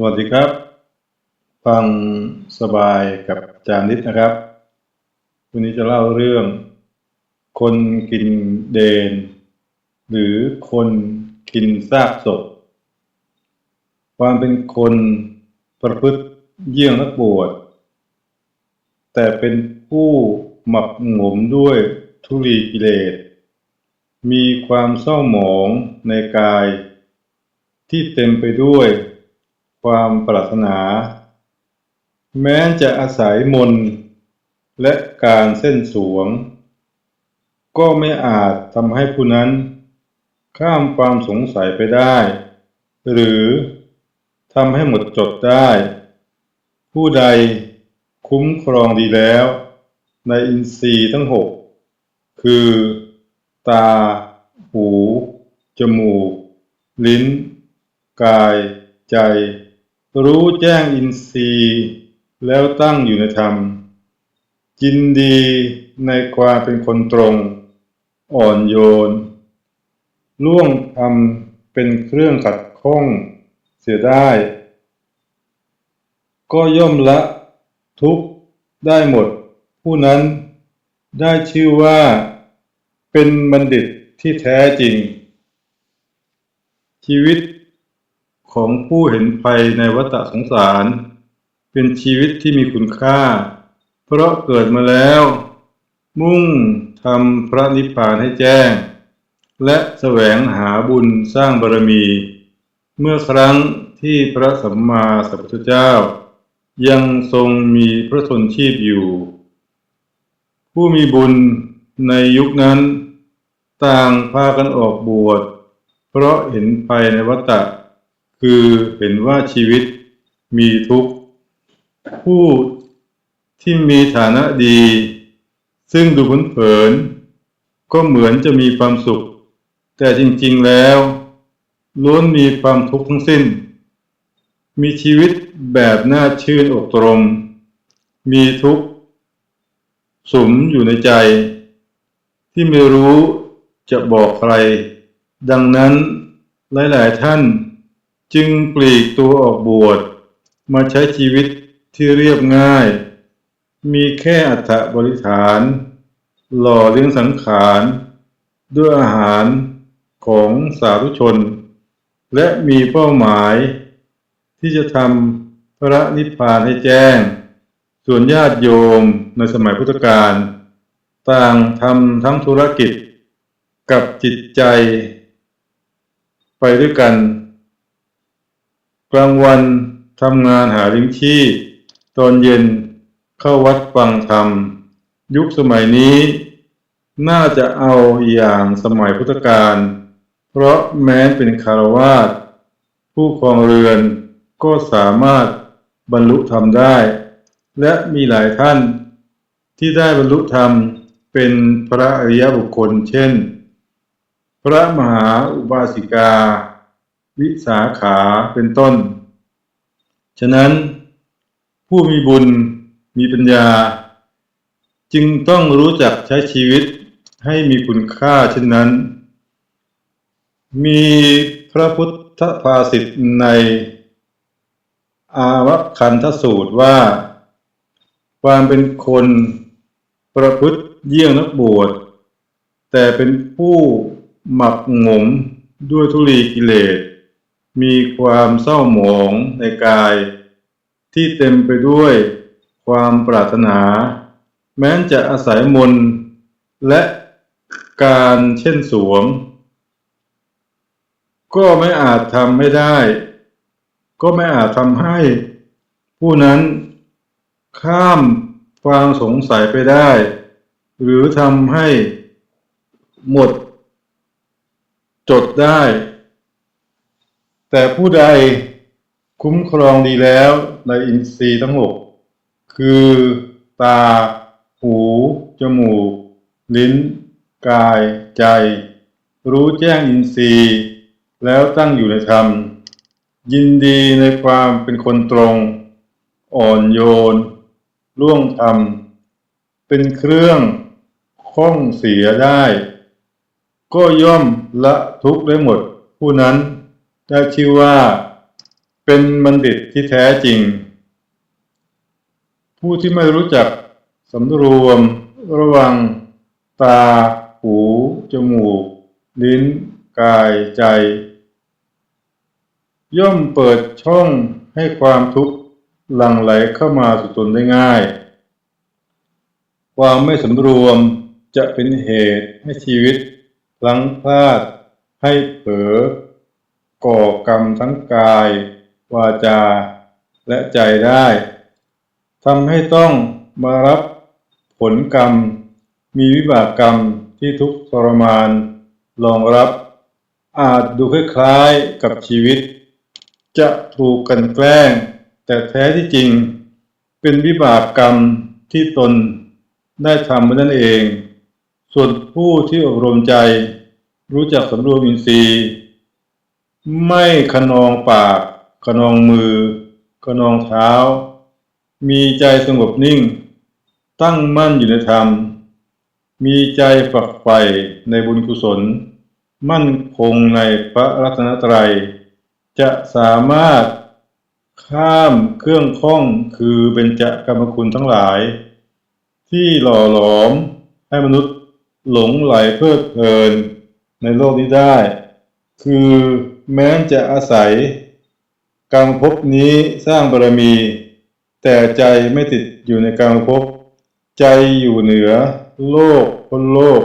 สวัสดีครับ ฟังสบายกับอาจารย์นิดนะครับ วันนี้จะเล่าเรื่อง คนกินเดน หรือคนกินซากศพ ความเป็นคนประพฤติเยี่ยงนักบวช แต่เป็นผู้หมักหมมด้วยทุลีกิเลส มีความเศร้าหมองในกาย ที่เต็มไปด้วย ความปรารถนา แม้จะอาศัยมนและการเส้นสวง ก็ไม่อาจทำให้ผู้นั้น ข้ามความสงสัยไปได้ หรือทำให้หมดจดได้ ผู้ใดคุ้มครองดีแล้ว ในอินทรีย์ทั้งหกคือ ตา หู จมูก ลิ้น กาย ใจ รู้แจ้งอินทรีย์แล้วตั้งอยู่ในธรรม ยินดีในความเป็นคนตรง อ่อนโยน ล่วงทำเป็นเครื่องขัดข้องเสียได้ ก็ย่อมละทุกได้หมด ผู้นั้นได้ชื่อว่าเป็นบัณฑิตที่แท้จริง ชีวิต ของผู้เห็นภัยในวัฏสงสาร เป็นชีวิตที่มีคุณค่า เพราะเกิดมาแล้ว มุ่งทำพระนิพพานให้แจ้ง และแสวงหาบุญสร้างบารมี เมื่อครั้งที่พระสัมมาสัมพุทธเจ้า ยังทรงมีพระชนชีพอยู่ ผู้มีบุญในยุคนั้น ต่างพากันออกบวช เพราะเห็นภัยในวัฏฏะ คือเห็นว่าชีวิตมีทุกข์ ผู้ที่มีฐานะดี ซึ่งดูเผินๆก็เหมือนจะมีความสุข แต่จริงๆแล้วล้วนมีความทุกข์ทั้งสิ้น มีชีวิตแบบน่าชื่นอกตรม มีทุกข์สมอยู่ในใจ ที่ไม่รู้จะบอกใคร ดังนั้นหลาย ๆ ท่าน จึงปลีกตัวออกบวชมาใช้ชีวิตที่เรียบง่าย มีแค่อัฐบริฐาน หล่อเลี้ยงสังขาร ด้วยอาหารของสาธุชน และมีเป้าหมาย ที่จะทำพระนิพพานให้แจ้ง ส่วนญาติโยมในสมัยพุทธกาลต่างทำทั้งธุรกิจกับจิตใจ ไปด้วยกัน กลางวันทำงานหาลิ้งชีพตอนเย็นเข้าวัดฟังธรรม ยุคสมัยนี้ น่าจะเอาอย่างสมัยพุทธกาลเพราะแม้เป็นคารวาสผู้ครองเรือนก็สามารถบรรลุธรรมได้ และมีหลายท่านที่ได้บรรลุธรรมเป็นพระอริยบุคคล เช่น พระมหาอุบาสิกา วิสาขาเป็นต้น ฉะนั้น ผู้มีบุญมีปัญญา จึงต้องรู้จักใช้ชีวิตให้มีคุณค่าเช่นนั้น มีพระพุทธภาษิตใน อาวคันทสูตรว่า ความเป็นคนประพฤติเยี่ยงนักบวชแต่เป็นผู้หมักหมมด้วยทุลีกิเลส มีความเศร้าหมองในกาย ที่เต็มไปด้วยความปรารถนา แม้จะอาศัยมนและการเช่นสวม ก็ไม่อาจทำไม่ได้ ก็ไม่อาจทำให้ ผู้นั้นข้ามความสงสัยไปได้ หรือทำให้หมด จดได้ แต่ผู้ใดคุ้มครองดีแล้วในอินทรีย์ทั้งหกคือตา หู จมูก ลิ้น กาย ใจ รู้แจ้งอินทรีย์ แล้วตั้งอยู่ในธรรม ยินดีในความเป็นคนตรง อ่อนโยนล่วงธรรม เป็นเครื่องข้องเสียได้ ก็ย่อมละทุกข์ได้หมดผู้นั้น ได้ชื่อว่าเป็นบัณฑิตที่แท้จริง ผู้ที่ไม่รู้จักสำรวมระวัง ตา หู จมูก ลิ้น กายใจ ย่อมเปิดช่องให้ความทุกข์หลั่งไหลเข้ามาสู่ตนได้ง่าย ความไม่สำรวมจะเป็นเหตุให้ชีวิตพลังพลาดให้เผลอ ก่อกรรมทั้งกาย วาจา และใจได้ทำให้ต้องมารับผลกรรม มีวิบากกรรมที่ทุกข์ทรมานรองรับ อาจดูคล้ายๆกับชีวิต จะถูกกันแกล้ง แต่แท้ที่จริง เป็นวิบากกรรมที่ตนได้ทำมานั่นเอง ส่วนผู้ที่อบรมใจ รู้จักสำรวมอินทรีย์ ไม่ขนองปาก ขนองมือ ขนองเท้า มีใจสงบนิ่ง ตั้งมั่นอยู่ในธรรม มีใจฝักใฝ่ในบุญกุศล มั่นคงในพระรัตนตรัย จะสามารถข้ามเครื่องข้องคือเบญจกรรมคุณทั้งหลาย ที่หล่อหลอมให้มนุษย์หลงไหลเพลิดเพลินในโลกนี้ได้ คือ แม้จะอาศัยกรรมภพนี้สร้างบารมี แต่ใจไม่ติดอยู่ในกรรมภพใจอยู่เหนือ โลกพ้นโลก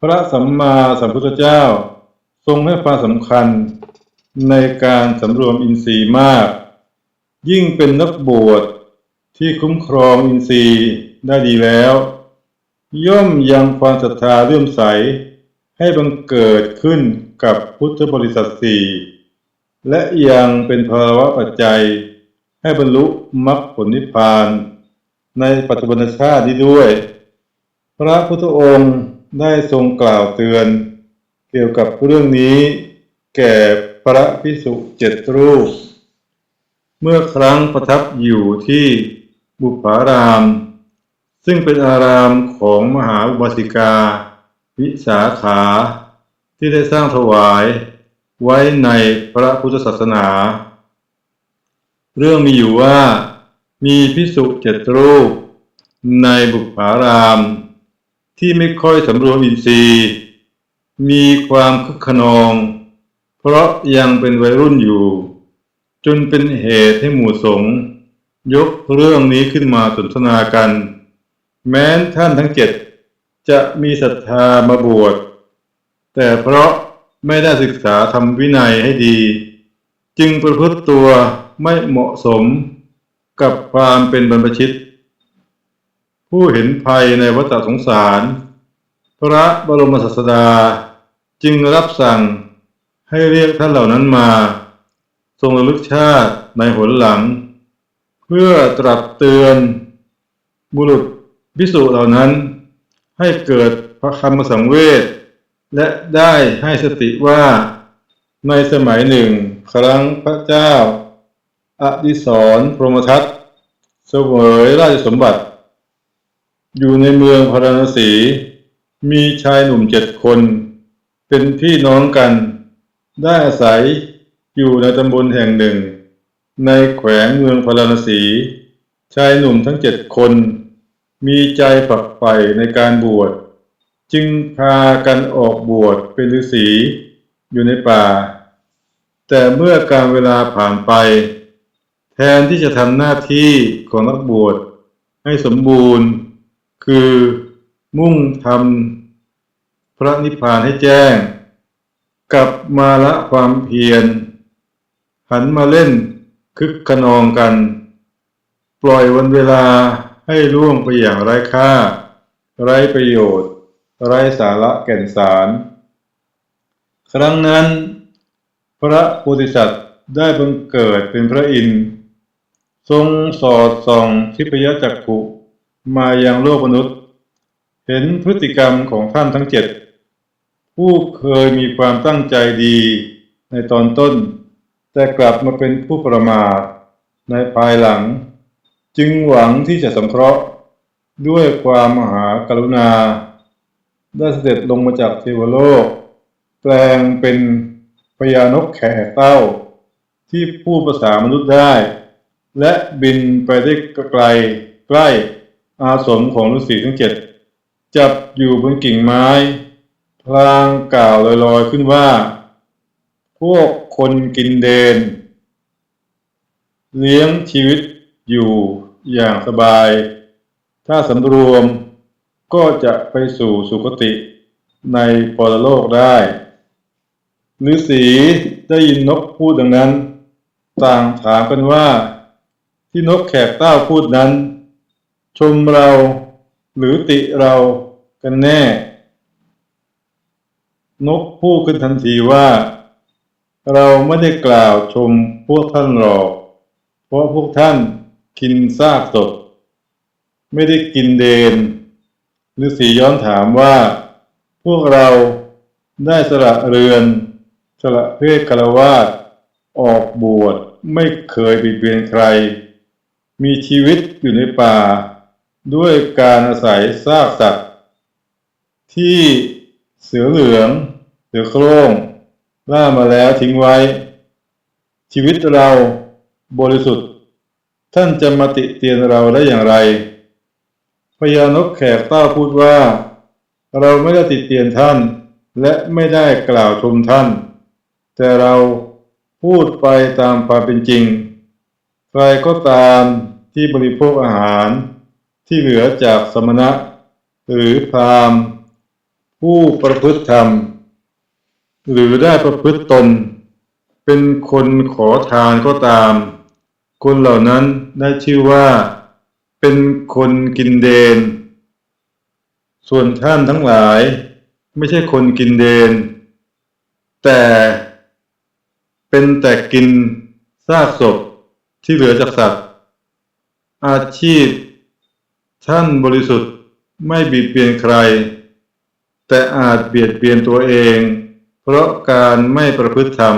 พระสัมมาสัมพุทธเจ้า ทรงให้ความสำคัญในการสำรวมอินทรีย์มาก ยิ่งเป็นนักบวชที่คุ้มครองอินทรีย์ได้ดีแล้ว ย่อมยังความศรัทธาเลื่อมใสให้บังเกิดขึ้น กับพุทธบริษัทสี่และยังเป็นภาวะปัจจัยให้บรรลุมรรคผลนิพพาน ในปัจจุบันชาตินี้ด้วย พระพุทธองค์ได้ทรงกล่าวเตือน เกี่ยวกับเรื่องนี้แก่พระพิสุเจ็ดรูป เมื่อครั้งประทับอยู่ที่บุปผาราม ซึ่งเป็นอารามของมหาอุบาสิกา วิสาขา ที่ได้สร้างถวายไว้ในพระพุทธศาสนา เรื่องมีอยู่ว่ามีพิสุเจ็ดรูป ในบุปผาราม ที่ไม่ค่อยสำรวมอินทรีย์ มีความคึกขนอง เพราะยังเป็นวัยรุ่นอยู่ จนเป็นเหตุให้หมู่สงฆ์ยกเรื่องนี้ขึ้นมาสนทนากัน แม้นท่านทั้งเจ็ดจะมีศรัทธามาบวช แต่เพราะไม่ได้ศึกษาทำวินัยให้ดี จึงประพฤติตัวไม่เหมาะสมกับความเป็นบรรพชิต ผู้เห็นภัยในวัฏสงสาร พระบรมศาสดาจึงรับสั่งให้เรียกท่านเหล่านั้นมา ทรงระลึกชาติในหนหลัง เพื่อตรัสเตือน บุรุษพิสุเหล่านั้น ให้เกิดพระคำสังเวช และได้ให้สติว่าในสมัยหนึ่ง ครั้งพระเจ้าอดิศรพรหมทัตเสวยราชสมบัติ อยู่ในเมืองพาราณสี มีชายหนุ่มเจ็ดคน เป็นพี่น้องกัน ได้อาศัยอยู่ในตำบลแห่งหนึ่ง ในแขวงเมืองพาราณสี ชายหนุ่มทั้งเจ็ดคน มีใจฝักใฝ่ในการบวช จึงพากันออกบวชเป็นฤาษีอยู่ในป่า แต่เมื่อการเวลาผ่านไป แทนที่จะทำหน้าที่ของนักบวชให้สมบูรณ์ คือมุ่งทำพระนิพพานให้แจ้ง กลับมาละความเพียร หันมาเล่นคึกขนองกัน ปล่อยวันเวลาให้ล่วงไปอย่างไร้ค่า ไร้ประโยชน์ ไร้สาระแก่นสาร ครั้งนั้น พระโพธิสัตว์ได้บังเกิดเป็นพระอินทร์ทรงสอดส่องทิพยจักขุมายังโลกมนุษย์ เห็นพฤติกรรมของท่านทั้งเจ็ดผู้เคยมีความตั้งใจดีในตอนต้น แต่กลับมาเป็นผู้ประมาทในภายหลัง จึงหวังที่จะสงเคราะห์ด้วยความมหากรุณา ได้เสด็จลงมาจากเทวโลก แปลงเป็นพญานกแข่เต้าทที่พูดภาษามนุษย์ได้ และบินไปได้ไกลใกล้อาสมของฤาษีทั้งเจ็ดจับอยู่บนกิ่งไม้ พลางกล่าวลอยๆขึ้นว่า พวกคนกินเดน เลี้ยงชีวิตอยู่อย่างสบาย ถ้าสำรวม ก็จะไปสู่สุคติในปรโลกได้ฤาษีได้ยินนกพูดดังนั้น ต่างถามกันว่า ที่นกแขกเต้าพูดนั้น ชมเราหรือติเรากันแน่ นกพูดขึ้นทันทีว่า เราไม่ได้กล่าวชมพวกท่านหรอก เพราะพวกท่านกินซากศพไม่ได้กินเดน ฤาษีย้อนถามว่า พวกเราได้สละเรือน สละเพศคารวาสออกบวชไม่เคยบิดเบียนใคร มีชีวิตอยู่ในป่า ด้วยการอาศัยซากสัตว์ ที่เสือเหลือง เสือโคร่งล่ามาแล้วทิ้งไว้ ชีวิตเราบริสุทธิ์ ท่านจะมาติเตียนเราได้อย่างไร พญานกแขกเต้าพูดว่า เราไม่ได้ติดเตียนท่าน และไม่ได้กล่าวชมท่าน แต่เราพูดไปตามความเป็นจริง ใครก็ตามที่บริโภคอาหารที่เหลือจากสมณะ หรือพราหมณ์ ผู้ประพฤติธรรม หรือได้ประพฤติตน เป็นคนขอทานก็ตาม คนเหล่านั้นได้ชื่อว่า เป็นคนกินเดน ส่วนท่านทั้งหลาย ไม่ใช่คนกินเดน แต่เป็นแต่กินซากศพที่เหลือจากสัตว์ อาชีพ ท่านบริสุทธิ์ไม่บีบเบียนใคร แต่อาจเบียดเบียนตัวเอง เพราะการไม่ประพฤติธรรม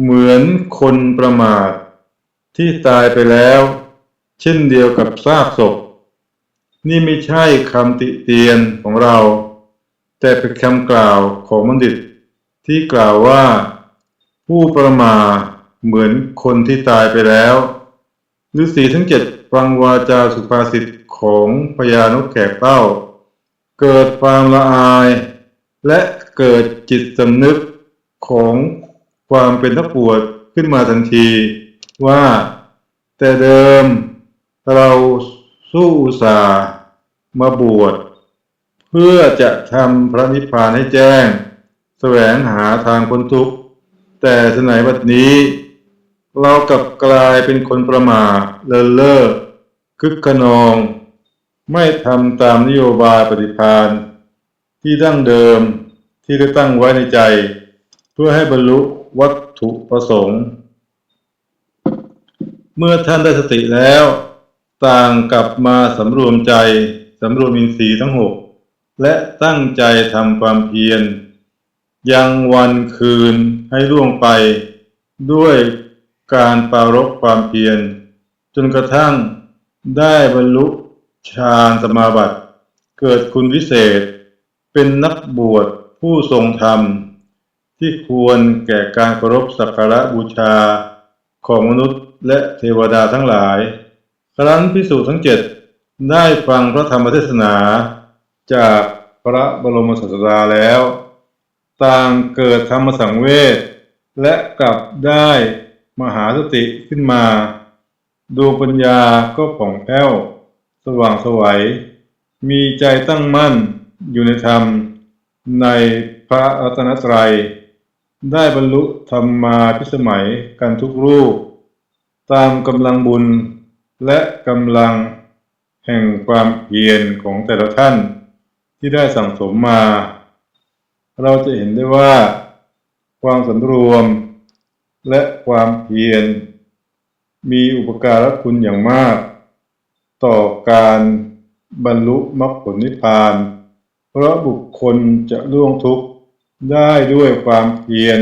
เหมือนคนประมาทที่ตายไปแล้ว เช่นเดียวกับซากศพ นี่ไม่ใช่คำติเตียนของเรา แต่เป็นคำกล่าวของบัณฑิต ที่กล่าวว่า ผู้ประมาเหมือนคนที่ตายไปแล้วฤาษีทั้งเจ็ดฟังวาจาสุภาษิตของพญานกแขกเต้า เกิดความละอาย และเกิดจิตสำนึกของความเป็นนักบวชขึ้นมาทันทีว่า แต่เดิม เราสู้อุตสาห์มาบวชเพื่อจะทำพระนิพพานให้แจ้ง แสวงหาทางพ้นทุกข์ แต่สมัยบัดนี้ เรากลับกลายเป็นคนประมาทเลินเล่อคึกขนอง ไม่ทำตามนโยบายปฏิภาณที่ดั้งเดิมที่ได้ตั้งไว้ในใจ เพื่อให้บรรลุวัตถุประสงค์ เมื่อท่านได้สติแล้ว ต่างกลับมาสำรวมใจสำรวมอินทรีย์ทั้งหกและตั้งใจทำความเพียร ยังวันคืนให้ล่วงไป ด้วยการปรารบความเพียร จนกระทั่งได้บรรลุฌานสมาบัติ เกิดคุณวิเศษ เป็นนักบวชผู้ทรงธรรม ที่ควรแก่การเคารพสักการะบูชาของมนุษย์และเทวดาทั้งหลาย ครั้นพิสูจน์ทั้งเจ็ดได้ฟังพระธรรมเทศนา จากพระบรมศาสดาแล้ว ต่างเกิดธรรมสังเวชและกลับได้มหาสติขึ้นมาดวงปัญญาก็ผ่องแผ้ว สว่างสวัย มีใจตั้งมั่นอยู่ในธรรม ในพระรัตนตรัย ได้บรรลุธรรมมาพิสมัยกันทุกรูป ตามกำลังบุญ และกำลังแห่งความเพียรของแต่ละท่านที่ได้สั่งสมมา เราจะเห็นได้ว่า ความสำรวม และความเพียรมีอุปการะคุณอย่างมาก ต่อการบรรลุมรรคผลนิพพาน เพราะบุคคลจะล่วงทุกข์ได้ด้วยความเพียร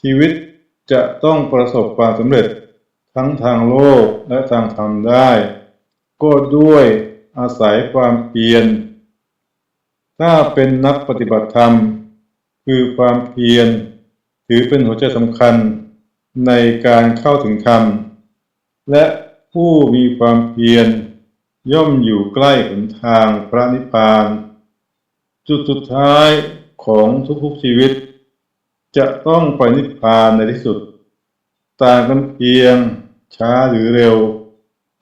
ชีวิตจะต้องประสบความสำเร็จ ทั้งทางโลกและทางธรรมได้ ก็ด้วยอาศัยความเพียร ถ้าเป็นนักปฏิบัติธรรม คือความเพียร ถือเป็นหัวใจสำคัญในการเข้าถึงธรรม และผู้มีความเพียร ย่อมอยู่ใกล้หนทางพระนิพพาน จุดสุดท้ายของทุกๆชีวิต จะต้องไปนิพพานในที่สุด ต่างกันเพียง ช้าหรือเร็ว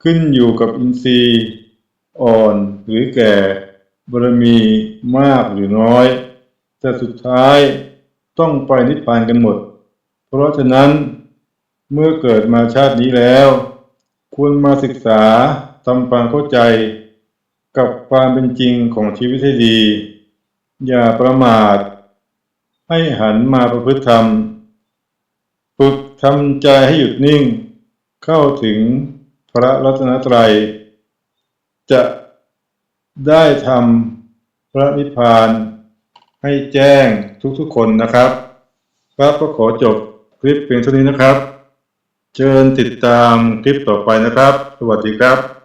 ขึ้นอยู่กับอินทรีย์ อ่อนหรือแก่บารมีมากหรือน้อย แต่สุดท้ายต้องไปนิพพานกันหมด เพราะฉะนั้นเมื่อเกิดมาชาตินี้แล้ว ควรมาศึกษาทำความเข้าใจ กับความเป็นจริงของชีวิตให้ดี อย่าประมาท ให้หันมาประพฤติธรรม ฝึกทำใจให้หยุดนิ่ง เข้าถึงพระรัตนตรัย จะได้ทำพระนิพพานให้แจ้งทุกๆคนนะครับ ครับก็ขอจบคลิปเพียงเท่านี้นะครับ เชิญติดตามคลิปต่อไปนะครับ สวัสดีครับ